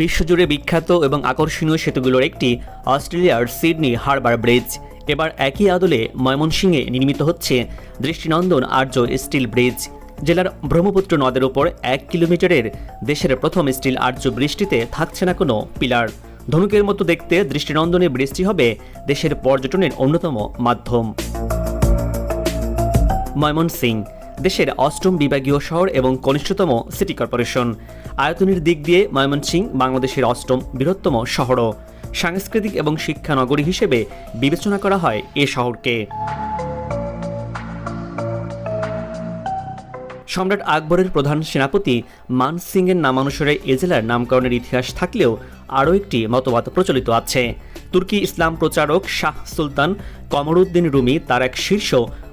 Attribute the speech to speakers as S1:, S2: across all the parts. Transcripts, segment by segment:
S1: বিশ্বজুড়ে বিখ্যাত এবং আকর্ষণীয় সেতুগুলোর একটি অস্ট্রেলিয়ার সিডনি হারবার ব্রিজ। এবার একই আদলে ময়মনসিংহে নির্মিত হচ্ছে দৃষ্টিনন্দন আর্য স্টিল ব্রিজ। জেলার ব্রহ্মপুত্র নদের ওপর এক কিলোমিটারের দেশের প্রথম স্টিল আর্য বৃষ্টিতে থাকছে না কোনো পিলার। ধনুকের মতো দেখতে দৃষ্টিনন্দনে বৃষ্টি হবে দেশের পর্যটনের অন্যতম মাধ্যম। ময়মনসিং দেশের অষ্টম বিভাগীয় শহর এবং কনিষ্ঠতম সিটি কর্পোরেশন। আয়তনের দিক দিয়ে ময়মনসিং বাংলাদেশের অষ্টম বৃহত্তম শহরও। সাংস্কৃতিক এবং শিক্ষা নগরী হিসেবে বিবেচনা করা হয় এ শহরকে। সম্রাট আকবরের প্রধান সেনাপতি মান সিংয়ের নামানুসারে এ জেলার নামকরণের ইতিহাস থাকলেও আরও একটি মতবাদ প্রচলিত আছে। তুর্কি ইসলাম প্রচারক শাহ সুলতান কমরুদ্দিন রুমি তার এক শীর্ষ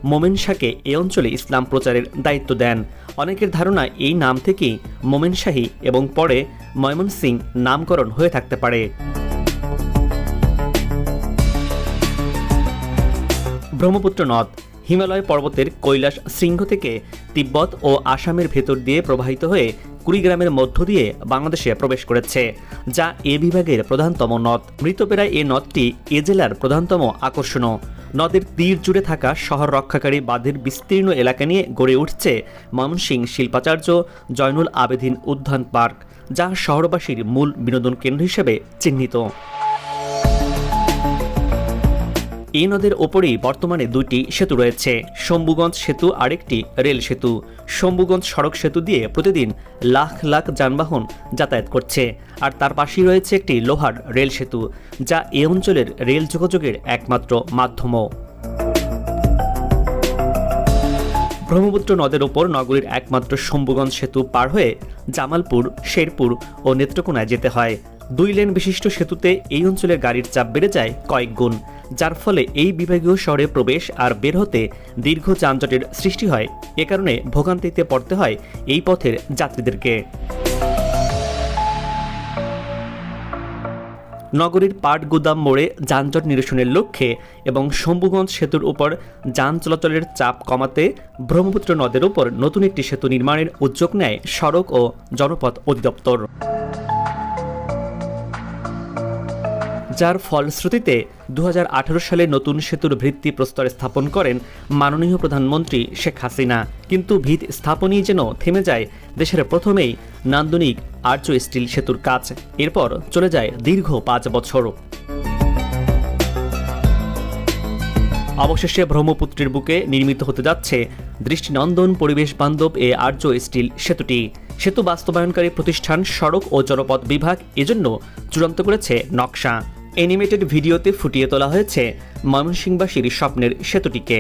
S1: মোমেন শাহকে এ অঞ্চলে ইসলাম প্রচারের দায়িত্ব দেন। অনেকের ধারণা এই নাম থেকেই মোমেন শাহী এবং পরে ময়মন সিং নামকরণ হয়ে থাকতে পারে। ব্রহ্মপুত্র নদ, হিমালয় পর্বতের কৈলাস শৃঙ্গ থেকে তিব্বত ও আসামের ভেতর দিয়ে প্রবাহিত হয়ে কুড়িগ্রামের মধ্য দিয়ে বাংলাদেশে প্রবেশ করেছে, যা এ বিভাগের প্রধানতম নদ। মৃতপেরায় এ নদটি এ জেলার প্রধানতম আকর্ষণও। নদের তীর জুড়ে থাকা শহর রক্ষাকারী বাঁধের বিস্তীর্ণ এলাকা নিয়ে গড়ে উঠছে ময়মনসিং শিল্পাচার্য জয়নুল আবেদিন উদ্যান পার্ক, যা শহরবাসীর মূল বিনোদন কেন্দ্র হিসেবে চিহ্নিত। এই নদের ওপরেই বর্তমানে দুইটি সেতু রয়েছে। শম্ভুগঞ্জ সেতু আরেকটি রেল সেতু। শম্ভুগঞ্জ সড়ক সেতু দিয়ে প্রতিদিন লাখ লাখ যানবাহন যাতায়াত করছে। আর তার পাশেই রয়েছে একটি লোহার রেল সেতু, যা এ অঞ্চলের রেল যোগাযোগের একমাত্র মাধ্যমও ব্রহ্মপুত্র নদের ওপর নগরীর একমাত্র শম্ভুগঞ্জ সেতু পার হয়ে জামালপুর, শেরপুর ও নেত্রকোনায় যেতে হয়। দুই লেন বিশিষ্ট সেতুতে এই অঞ্চলের গাড়ির চাপ বেড়ে যায় কয়েক গুণ। যার ফলে এই বিভাগীয় শহরে প্রবেশ আর বের হতে দীর্ঘ যানজটের সৃষ্টি হয়। এ কারণে ভোগান্তিতে পড়তে হয় এই পথের যাত্রীদেরকে। নগরীর পাট গুদাম মোড়ে যানজট নিরসনের লক্ষ্যে এবং শম্ভুগঞ্জ সেতুর উপর যান চলাচলের চাপ কমাতে ব্রহ্মপুত্র নদের উপর নতুন একটি সেতু নির্মাণের উদ্যোগ নেয় সড়ক ও জনপথ অধিদপ্তর। যার ফলশ্রুতিতে দু হাজার আঠেরো সালে নতুন সেতুর ভিত্তি প্রস্তর স্থাপন করেন মাননীয় প্রধানমন্ত্রী শেখ হাসিনা। কিন্তু ভিত স্থাপনই যেন থেমে যায় দেশের প্রথমেই নান্দনিক আর্য স্টিল সেতুর কাজ। এরপর চলে যায় দীর্ঘ পাঁচ বছর। অবশেষে ব্রহ্মপুত্রের বুকে নির্মিত হতে যাচ্ছে দৃষ্টিনন্দন পরিবেশ বান্ধব এ আর্য স্টিল সেতুটি। সেতু বাস্তবায়নকারী প্রতিষ্ঠান সড়ক ও জনপথ বিভাগ এজন্য চূড়ান্ত করেছে নকশা। অ্যানিমেটেড ভিডিওতে ফুটিয়ে তোলা হয়েছে ময়মনসিংহবাসীর স্বপ্নের সেতুটিকে।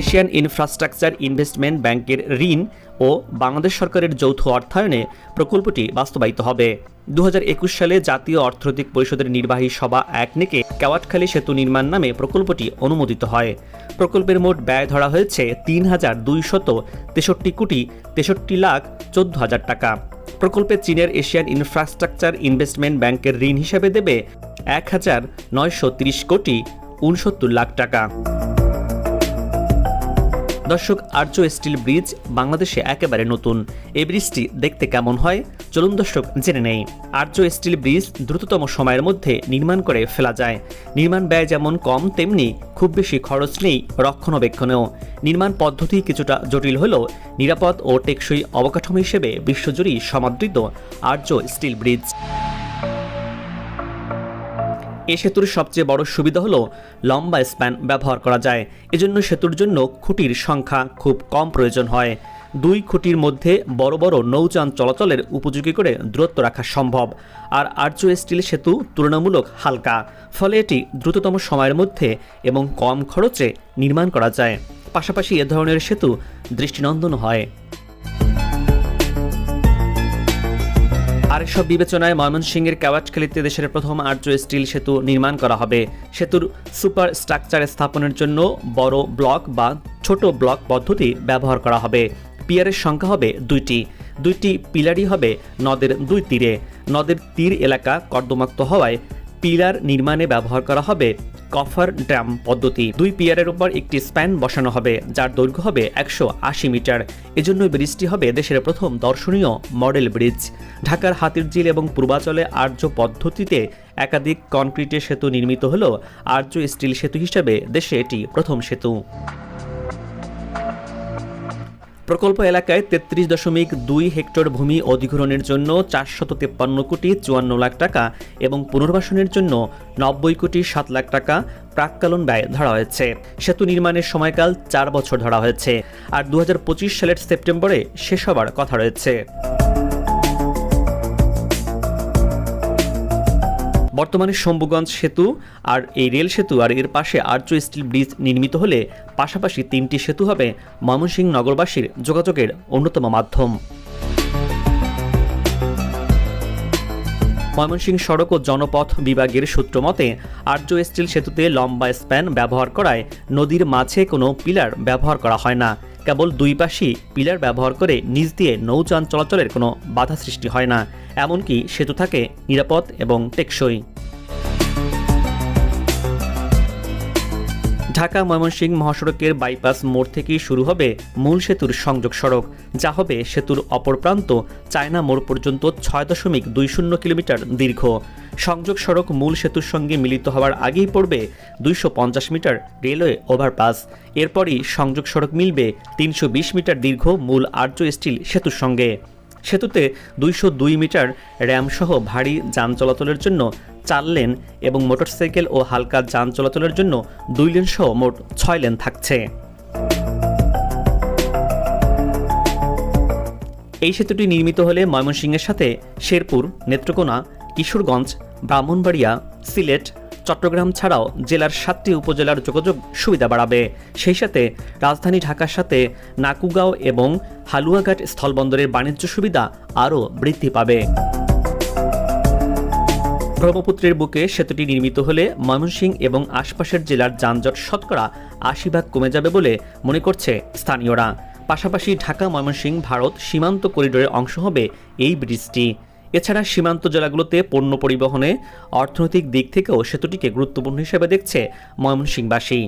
S1: এশিয়ান ইনফ্রাস্ট্রাকচার ইনভেস্টমেন্ট ব্যাংকের ঋণ ও বাংলাদেশ সরকারের যৌথ অর্থায়নে প্রকল্পটি বাস্তবায়িত হবে। দু হাজার একুশ সালে জাতীয় অর্থনৈতিক পরিষদের নির্বাহী সভা এক নেকে কেওয়াটখালী সেতু নির্মাণ নামে প্রকল্পটি অনুমোদিত হয়। প্রকল্পের মোট ব্যয় ধরা হয়েছে তিন হাজার দুইশত তেষট্টি কোটি তেষট্টি লাখ চোদ্দ হাজার টাকা। প্রকল্পে চীনের এশিয়ান ইনফ্রাস্ট্রাকচার ইনভেস্টমেন্ট ব্যাংকের ঋণ হিসেবে দেবে এক হাজার নয়শো তিরিশ কোটি উনসত্তর লাখ টাকা। দর্শক, আর্য স্টিল ব্রিজ বাংলাদেশে একেবারে নতুন। এই ব্রিজটি দেখতে কেমন হয়? চলুন দর্শক, জেনে নেই। আর্য স্টিল ব্রিজ দ্রুততম সময়ের মধ্যে নির্মাণ করে ফেলা যায়। নির্মাণ ব্যয় যেমন কম, তেমনি খুব বেশি খরচ নেই রক্ষণাবেক্ষণেও। নির্মাণ পদ্ধতি কিছুটা জটিল হলেও নিরাপদ ও টেকসই অবকাঠামো হিসেবে বিশ্বজুড়ি সমাদৃত আর্য স্টিল ব্রিজ। এ সেতুর সবচেয়ে বড় সুবিধা হলো লম্বা স্প্যান ব্যবহার করা যায়। এজন্য সেতুর জন্য খুঁটির সংখ্যা খুব কম প্রয়োজন হয়। দুই খুঁটির মধ্যে বড় বড় নৌযান চলাচলের উপযোগী করে দূরত্ব রাখা সম্ভব। আর আর্য স্টিল সেতু তুলনামূলক হালকা, ফলে এটি দ্রুততম সময়ের মধ্যে এবং কম খরচে নির্মাণ করা যায়। পাশাপাশি এ ধরনের সেতু দৃষ্টিনন্দন হয়। আর এসব বিবেচনায় ময়মনসিংহের কেওয়াটখালীতে দেশের প্রথম আর্য স্টিল সেতু নির্মাণ করা হবে। সেতুর সুপার স্ট্রাকচার স্থাপনের জন্য বড় ব্লক বা ছোট ব্লক পদ্ধতি ব্যবহার করা হবে। পিয়ারের সংখ্যা হবে দুইটি। দুইটি পিলারই হবে নদের দুই তীরে। নদের তীর এলাকা কর্দমাক্ত হওয়ায় পিলার নির্মাণে ব্যবহার করা হবে কফার ড্রাম পদ্ধতি। দুই পিয়ারের উপর একটি স্প্যান বসানো হবে, যার দৈর্ঘ্য হবে একশো আশি মিটার। এজন্য ব্রিজটি হবে দেশের প্রথম দর্শনীয় মডেল ব্রিজ। ঢাকার হাতিরঝিল এবং পূর্বাচলে আর্য পদ্ধতিতে একাধিক কনক্রিটের সেতু নির্মিত হলেও আর্য স্টিল সেতু হিসেবে দেশে এটি প্রথম সেতু। প্রকল্প এলাকায় তেত্রিশ দশমিক দুই হেক্টর ভূমি অধিগ্রহণের জন্য চারশত তেপ্পান্ন কোটি চুয়ান্ন লাখ টাকা এবং পুনর্বাসনের জন্য নব্বই কোটি সাত লাখ টাকা প্রাককালীন ব্যয় ধরা হয়েছে। সেতু নির্মাণের সময়কাল চার বছর ধরা হয়েছে। আর দু হাজার পঁচিশ সালের সেপ্টেম্বরে শেষ হবার কথা রয়েছে। বর্তমানে শম্ভুগঞ্জ সেতু আর এই রেল সেতু আর এর পাশে আর্য স্টিল ব্রিজ নির্মিত হলে পাশাপাশি তিনটি সেতু হবে ময়মনসিংহ নগরবাসীর যোগাযোগের অন্যতম মাধ্যম। ময়মনসিংহ সড়ক ও জনপথ বিভাগের সূত্র মতে আর্য স্টিল সেতুতে লম্বা স্প্যান ব্যবহার করায় নদীর মাঝে কোনো পিলার ব্যবহার করা হয় না। কেবল দুই পাশেই পিলার ব্যবহার করে নিচ দিয়ে নৌযান চলাচলের কোনো বাধা সৃষ্টি হয় না, এমনকি সেতু থাকে নিরাপদ এবং টেকসই। ঢাকা ময়মনসিংহ মহাসড়কের বাইপাস মোড় থেকেই শুরু হবে মূল সেতুর সংযোগ সড়ক, যা হবে সেতুর অপর প্রান্ত, চায়না মোড় পর্যন্ত ছয় দশমিক দুই শূন্য কিলোমিটার দীর্ঘ। সংযোগ সড়ক মূল সেতুর সঙ্গে মিলিত হওয়ার আগেই পড়বে দুইশো পঞ্চাশ মিটার রেলওয়ে ওভারপাস। এরপরই সংযোগ সড়ক মিলবে তিনশো বিশ মিটার দীর্ঘ মূল আর্য স্টিল সেতুর সঙ্গে। সেতুতে দুইশো দুই মিটার র্যামসহ ভারী যান চলাচলের জন্য চার লেন এবং মোটরসাইকেল ও হালকা যান চলাচলের জন্য দুই লেন সহ মোট ছয় লেন থাকছে। এই সেতুটি নির্মিত হলে ময়মনসিংহের সাথে শেরপুর, নেত্রকোনা, কিশোরগঞ্জ, ব্রাহ্মণবাড়িয়া, সিলেট, চট্টগ্রাম ছাড়াও জেলার সাতটি উপজেলার যোগাযোগ সুবিধা বাড়াবে। সেই সাথে রাজধানী ঢাকার সাথে নাকুগাঁও এবং হালুয়াঘাট স্থলবন্দরের বাণিজ্য সুবিধা আরও বৃদ্ধি পাবে। ব্রহ্মপুত্রের বুকে সেতুটি নির্মিত হলে ময়মনসিংহ এবং আশপাশের জেলার যানজট শতকরা আশি ভাগ কমে যাবে বলে মনে করছে স্থানীয়রা। পাশাপাশি ঢাকা ময়মনসিং ভারত সীমান্ত করিডোরের অংশ হবে এই ব্রিজটি। এছাড়া সীমান্ত জেলাগুলোতে পণ্য পরিবহনে অর্থনৈতিক দিক থেকেও সেতুটিকে গুরুত্বপূর্ণ হিসেবে দেখছে ময়মনসিংহবাসী।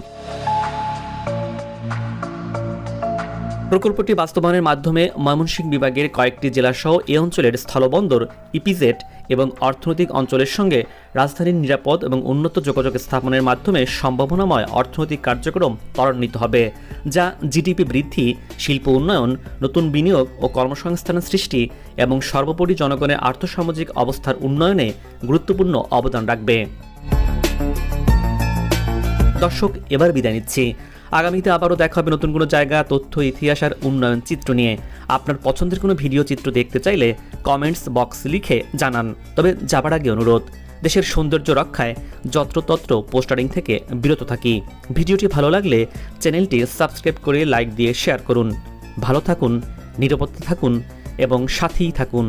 S1: প্রকল্পটি বাস্তবায়নের মাধ্যমে ময়মনসিংহ বিভাগের কয়েকটি জেলাসহ এ অঞ্চলের স্থলবন্দর, ইপিজেড এবং অর্থনৈতিক অঞ্চলের সঙ্গে রাজধানীর নিরাপদ এবং উন্নত যোগাযোগ স্থাপনের মাধ্যমে সম্ভাবনাময় অর্থনৈতিক কার্যক্রম ত্বরান্বিত হবে, যা জিডিপি বৃদ্ধি, শিল্প উন্নয়ন, নতুন বিনিয়োগ ও কর্মসংস্থানের সৃষ্টি এবং সর্বোপরি জনগণের আর্থসামাজিক অবস্থার উন্নয়নে গুরুত্বপূর্ণ অবদান রাখবে। দর্শক, এবার বিদায় নিচ্ছি। আগামীতে আবারও দেখা হবে নতুন কোনো জায়গা, তথ্য, ইতিহাস আর উন্নয়ন চিত্র নিয়ে। আপনার পছন্দের কোনো ভিডিও চিত্র দেখতে চাইলে কমেন্টস বক্স লিখে জানান। তবে যাবার আগে অনুরোধ, দেশের সৌন্দর্য রক্ষায় যত্রতত্র পোস্টারিং থেকে বিরত থাকি। ভিডিওটি ভালো লাগলে চ্যানেলটি সাবস্ক্রাইব করে লাইক দিয়ে শেয়ার করুন। ভালো থাকুন নিরাপত্তা থাকুন এবং সাথেই থাকুন।